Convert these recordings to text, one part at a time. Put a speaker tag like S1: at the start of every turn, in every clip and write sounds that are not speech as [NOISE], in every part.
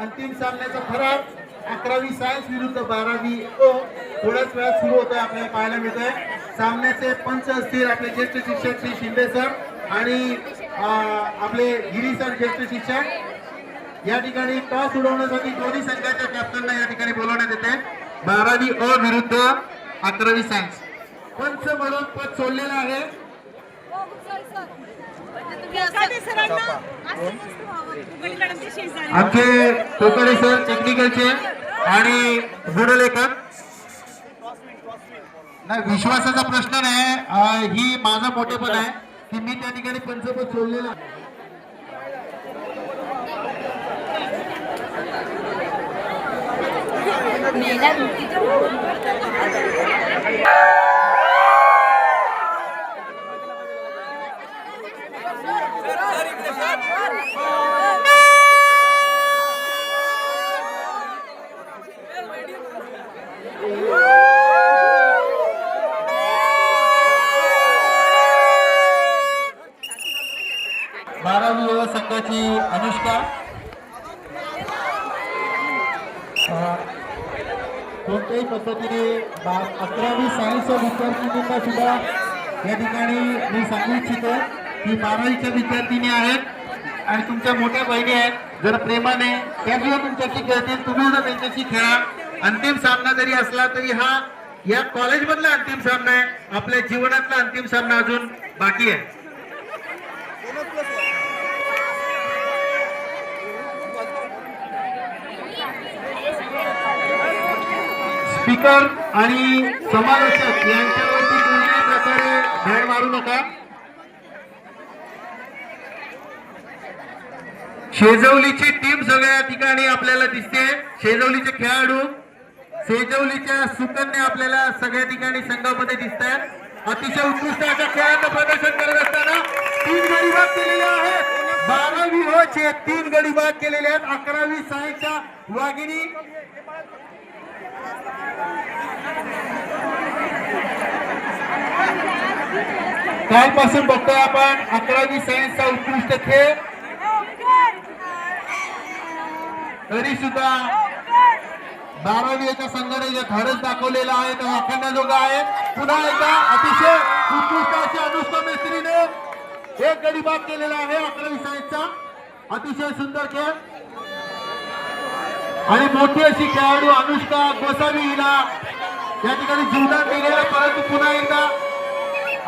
S1: अंतिम सामन्याचा फरार. अकरावी सायन्स विरुद्ध बारावी ओ. थोड्याच वेळात सुरू होतोय आपल्याला पाहायला मिळतोय. सामन्याचे पंच असतील आपले ज्येष्ठ शिक्षक श्री शिंदे सर आणि आपले गिरी सर ज्येष्ठ शिक्षक. या ठिकाणी टॉस उडवण्यासाठी दोन्ही संघाच्या कॅप्टनला या ठिकाणी बोलवण्यात येते बारावी अ विरुद्ध अकरावी सायन्स पंच म्हणून पद सोडलेलं आहे. आमचे कोकडे सर टेक्निकलचे आणि गुणलेखक नाही विश्वासाचा प्रश्न नाही. ही माझा मोठेपण आहे की मी त्या ठिकाणी पंचपद सोडलेलं
S2: मेला
S1: बारावी युवा संघाची अनुष्का कोणत्याही पद्धतीने बा- अकरावी सायन्सच्या विद्यार्थिनींना सुद्धा या ठिकाणी मी सांगू इच्छितो की बारावीच्या विद्यार्थिनी आहेत आणि तुमच्या मोठ्या बहिणी आहेत. जर प्रेमाने त्या सुद्धा तुमच्याशी खेळतील तुम्ही सुद्धा त्यांच्याशी खेळा. अंतिम सामना जरी असला तरी हा या कॉलेजमधला अंतिम सामना आहे. आपल्या जीवनातला अंतिम सामना अजून बाकी आहे. स्पीकर आणि समालोचक यांच्यावरती कोणत्याही प्रकारे भेड मारू नका. शेजवलीची टीम सगळ्या ठिकाणी आपल्याला दिसते. शेजवलीचे खेळाडू शेजवलीच्या सुकन्या आपल्याला सगळ्या ठिकाणी संघामध्ये दिसत आहेत अतिशय उत्कृष्ट अशा खेळाचं प्रदर्शन करत असताना तीन गडी बाद केलेले आहेत. बारावी होचे तीन गडी बाद केलेले आहेत. अकरावी सहाच्या वाघिणी. कालपासून बघतोय आपण अकरावी सायन्सचा उत्कृष्ट खेळ. तरी सुद्धा बारावी याच्या संघाने जे धाडस दाखवलेलं आहे तो अखंडाजोगा आहे. पुन्हा एकदा अतिशय उत्कृष्ट अशी अनुष्का मिस्त्रीने एक गडी बाद केलेला आहे अकरावी सायन्सचा. अतिशय सुंदर खेळ. आणि मोठी अशी खेळाडू अनुष्का गोसावी हिला या ठिकाणी जीवदान दिलेलं परंतु पुन्हा एकदा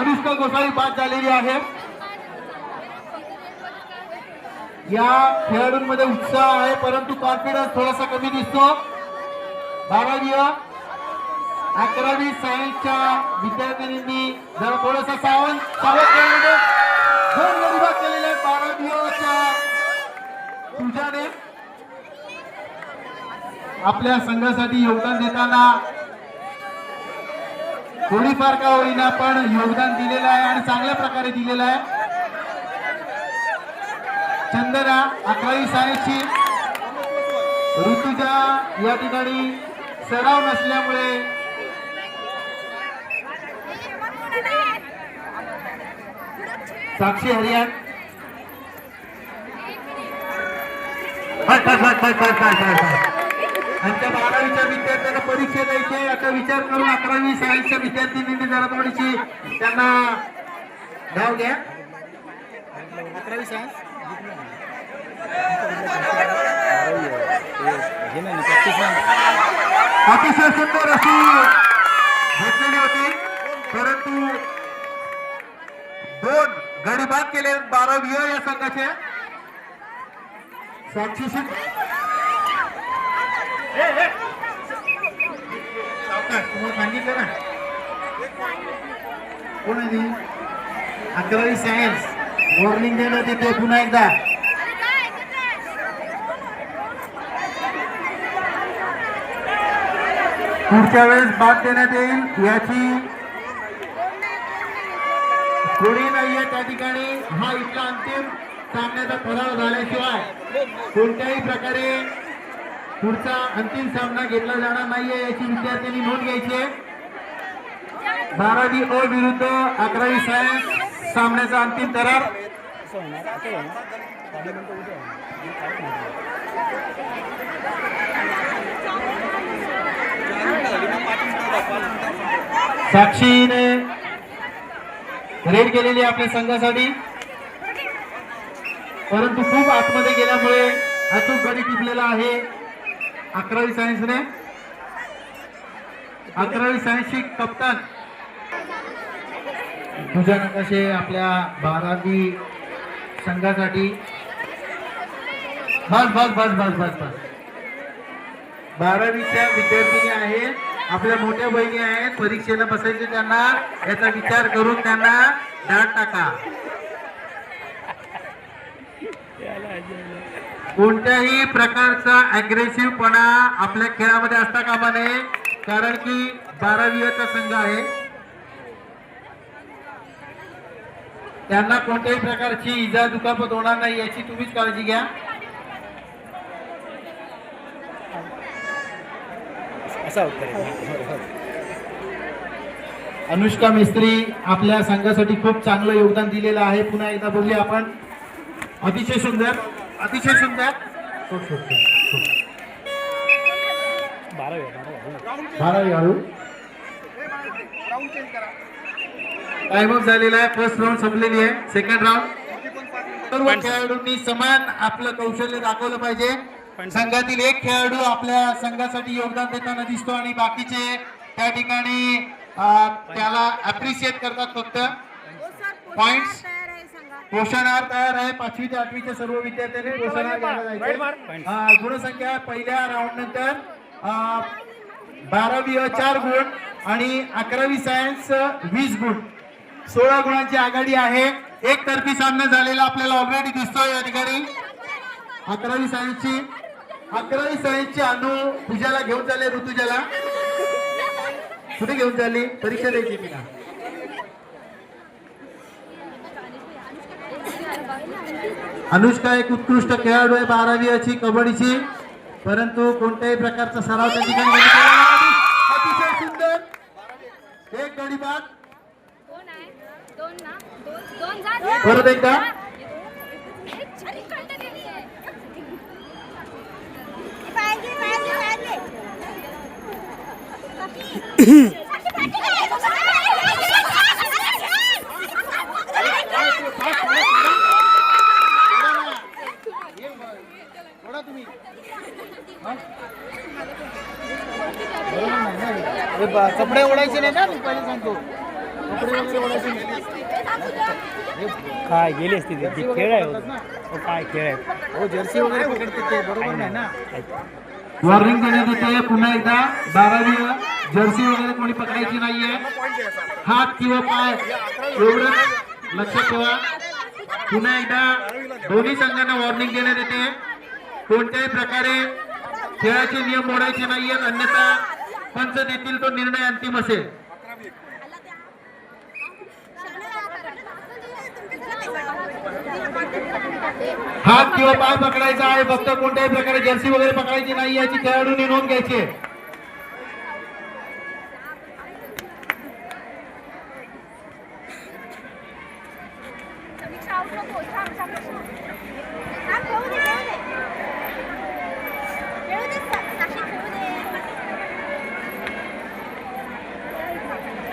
S1: अनुष्का गोसावी बाद झालेली आहे. या खेळाडूंमध्ये उत्साह आहे परंतु कॉन्फिडन्स थोडासा कमी दिसतो. बारावी अकरावी सायन्सच्या विद्यार्थिनींनी जरा थोडासा सावध सावध खेळामध्ये दोन गडी बाद केलेले आहेत बारावीच्या तुझ्याने आपल्या संघासाठी योगदान देताना थोडीफार का होईना पण योगदान दिलेलं आहे आणि चांगल्या प्रकारे दिलेलं आहे. चंदना अकरावी सायन्सची ऋतुजा या ठिकाणी सराव नसल्यामुळे साक्षी हरियाण. बस, बस, बस, बस, बस, बस, आमच्या बारावीच्या विद्यार्थ्यांना परीक्षा द्यायची आता विचार करून अकरावी सायन्सच्या विद्यार्थिनींनी जरा थोडीशी त्यांना नाव घ्या. अकरावी सायन्स अतिशय सुंदर अशी घेतलेली होती. परंतु दोन गडी बाद केले. बारावी या संघाचे. साक्षी सांगितलं ना? कोण आहे अकरावी सायन्स वॉर्निंग देणं तिथे पुन्हा एकदा. पुढच्या वेळेस बाद देण्यात येईल याची कोणी नाहीये त्या ठिकाणी. हा इथला अंतिम सामन्याचा ठराव झाल्याशिवाय कोणत्याही प्रकारे पुढचा अंतिम सामना घेतला जाणार नाहीये याची विद्यार्थ्यांनी नोंद घ्यायची आहे. बारावी अ विरुद्ध अकरावी सायन्स सामन्याचा अंतिम करार. साक्षीने रेड केलेली आपल्या संघासाठी. परंतु खूप आतमध्ये गेल्यामुळे अचूक गडी टिपलेला आहे. अकरावी सायन्सने अकरावी सायन्सची कप्तान. तुझ्या नकाशे आपल्या बारावी संघासाठी. बस बस बस बस बस बस. बारावीच्या विद्यार्थिनी आहेत आपल्या मोठ्या बहिणी आहेत. परीक्षेला बसायचे त्यांना. याचा विचार करून त्यांना डाट टाका. कोणत्याही प्रकारचा अग्रेसिव्हपणा आपल्या खेळामध्ये असता कामा नये कारण की बारावीचा संघ आहे. त्यांना कोणत्याही प्रकारची इजा दुखापत होणार नाही याची तुम्हीच काळजी घ्या.
S2: असा उत्तर
S1: अनुष्का मिस्त्री आपल्या संघासाठी खूप चांगलं योगदान दिलेलं आहे. पुन्हा एकदा बघूया आपण. अतिशय सुंदर. अतिशय सुंदर.
S2: बारावी
S1: टाइम ऑफ झालेला आहे. फर्स्ट राऊंड संपलेली आहे. सेकंड राऊंड सर्व खेळाडूंनी समान आपलं कौशल्य दाखवलं पाहिजे. संघातील एक खेळाडू आपल्या संघासाठी योगदान देताना दिसतो आणि बाकीचे त्या ठिकाणी त्याला अप्रिशिएट करतात फक्त. Points? पोषण आहार तयार आहे. पाचवी ते आठवीच्या सर्व विद्यार्थ्यांनी पोषण आहार घ्यायला जायचे. अं, गुणसंख्या पहिल्या राऊंड नंतर बारावी चार गुण आणि अकरावी सायन्स वीस गुण. सोळा गुणांची आघाडी आहे. एक तर्फी सामना झालेला आपल्याला ऑलरेडी दिसतोय या ठिकाणी. अकरावी सायन्सची अकरावी सायन्सची अनु पूजाला घेऊन चालले ऋतुजाला. कुठे घेऊन चालली? परीक्षा द्यायची तिला. अनुष्का एक उत्कृष्ट खेळाडू आहे बारावीची कबड्डीची. परंतु कोणत्याही प्रकारचा सराव त्या ठिकाणी. अतिशय सुंदर. एक गडी बाद.
S3: दोन आहे? दोन ना? दोन दोन जा.
S1: परत एकदा.
S3: पाहिजे [CLEARS THROAT]
S1: कपडे ओढायचे नाही ना? मी पहिले सांगतो. कपडे वगैरे ओढायचे नाही.
S2: काय गेली असती ती? खेळ आहे हो. काय खेळ आहे?
S1: हो जर्सी वगैरे पकडते ते बरोबर नाही ना. वॉर्निंग देण्यात येते पुन्हा एकदा बारावी जर्सी वगैरे कोणी पकडायची नाहीये. हात किंवा पाय एवढं लक्षात ठेवा. पुन्हा एकदा दोन्ही संघांना वॉर्निंग देण्यात येते. कोणत्याही प्रकारे खेळाचे नियम मोडायचे नाहीयेत. अन्यथा पंच देतील तो निर्णय अंतिम असेल. हात किंवा पाय पकडायचा आहे. फक्त कोणत्याही प्रकारे जर्सी वगैरे पकडायची नाही याची खेळाडूंनी नोंद घ्यायची आहे.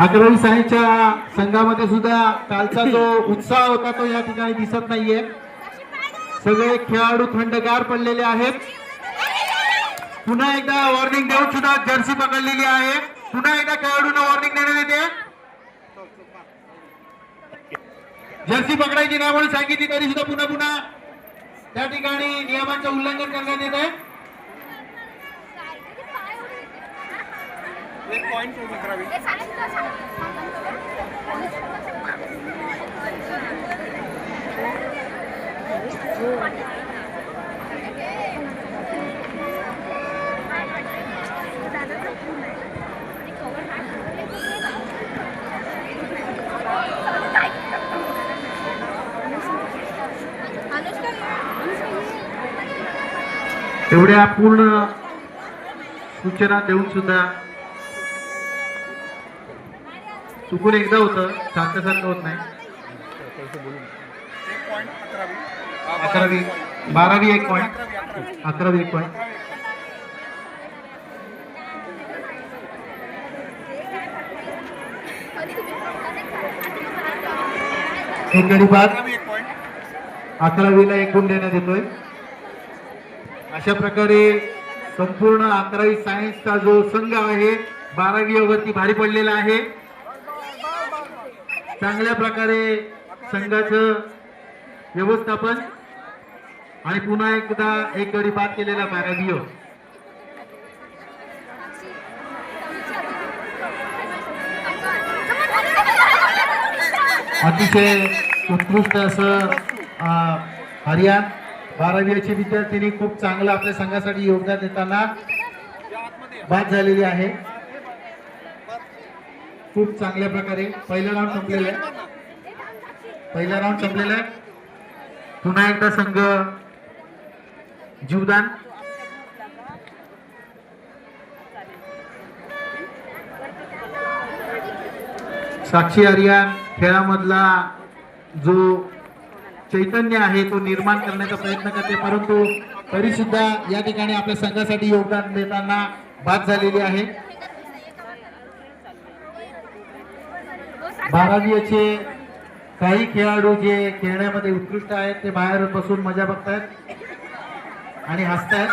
S1: अकरावी सायन्सच्या संघामध्ये सुद्धा कालचा जो उत्साह होता तो या ठिकाणी दिसत नाहीये. सगळे खेळाडू थंडगार पडलेले आहेत. पुन्हा एकदा वॉर्निंग देऊन सुद्धा जर्सी पकडलेली आहे. पुन्हा एकदा खेळाडूंना वॉर्निंग देण्यात येते. जर्सी पकडायची नाही म्हणून सांगितली तरी सुद्धा पुन्हा पुन्हा त्या ठिकाणी नियमांचं उल्लंघन करण्यात येत आहे. एवढ्या पूर्ण सूचना देऊन सुद्धा चुकून एकदा होतं सारखं सारखं होत नाही. अकरावी बारावी एक पॉईंट अकरावी एक पॉईंट एक बाद. अकरावीला एक गुण देण्यात येतोय. अशा प्रकारे संपूर्ण अकरावी सायन्सचा जो संघ आहे बारावी वरती भारी पडलेला आहे. चांगल्या प्रकारे संघाचं व्यवस्थापन आणि पुन्हा एकदा एक गडी बाद केलेला बारावी अतिशय उत्कृष्ट असं हरियाण बारावीचे विद्यार्थिनी खूप चांगलं आपल्या संघासाठी योगदान देताना बाद झालेली आहे. खूप चांगल्या प्रकारे. पहिला राऊंड संपलेला आहे. पहिला राऊंड संपलेला आहे. पुन्हा एकदा संघ जीवदान. साक्षी हरियाण खेळामधला जो चैतन्य आहे तो निर्माण करण्याचा प्रयत्न करते. परंतु तरी सुद्धा या ठिकाणी आपल्या संघासाठी योगदान देताना बाद झालेली आहे. बारावीचे काही खेळाडू जे खेळण्यामध्ये उत्कृष्ट आहेत ते बाहेर बसून मजा बघतायत आणि हसतायत.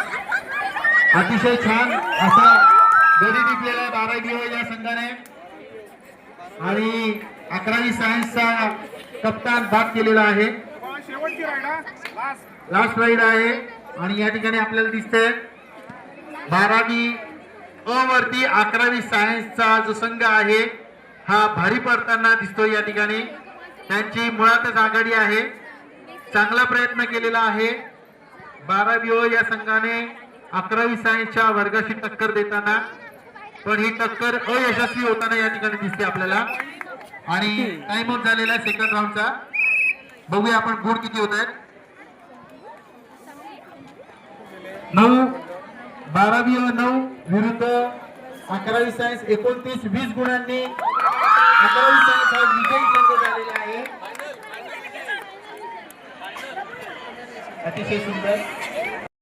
S1: अतिशय छान असा गडी टिपलेला आहे बारावी या संघाने. आणि अकरावी सायन्सचा कप्तान बाद केलेला आहे.
S4: लास्ट
S1: राईड आहे. आणि या ठिकाणी आपल्याला दिसतंय बारावी अ वरती अकरावी सायन्सचा जो संघ आहे हा भारी पडताना दिसतोय या ठिकाणी. त्यांची मुळातच आघाडी आहे. चांगला प्रयत्न केलेला आहे. बारावी ओ या संघाने अकरावी सायन्सच्या वर्गाशी टक्कर देताना पण ही टक्कर अयशस्वी होताना या ठिकाणी दिसते आपल्याला. आणि टाइम आउट झालेला आहे सेकंड राऊंडचा बघूया आपण गुण किती होत आहेत. नऊ बारावी ओ नऊ विरुद्ध अकरावी सायन्स एकोणतीस वीस गुणांनी. अकरावी सायन्स हा विजयी संघ झालेला आहे. अतिशय सुंदर.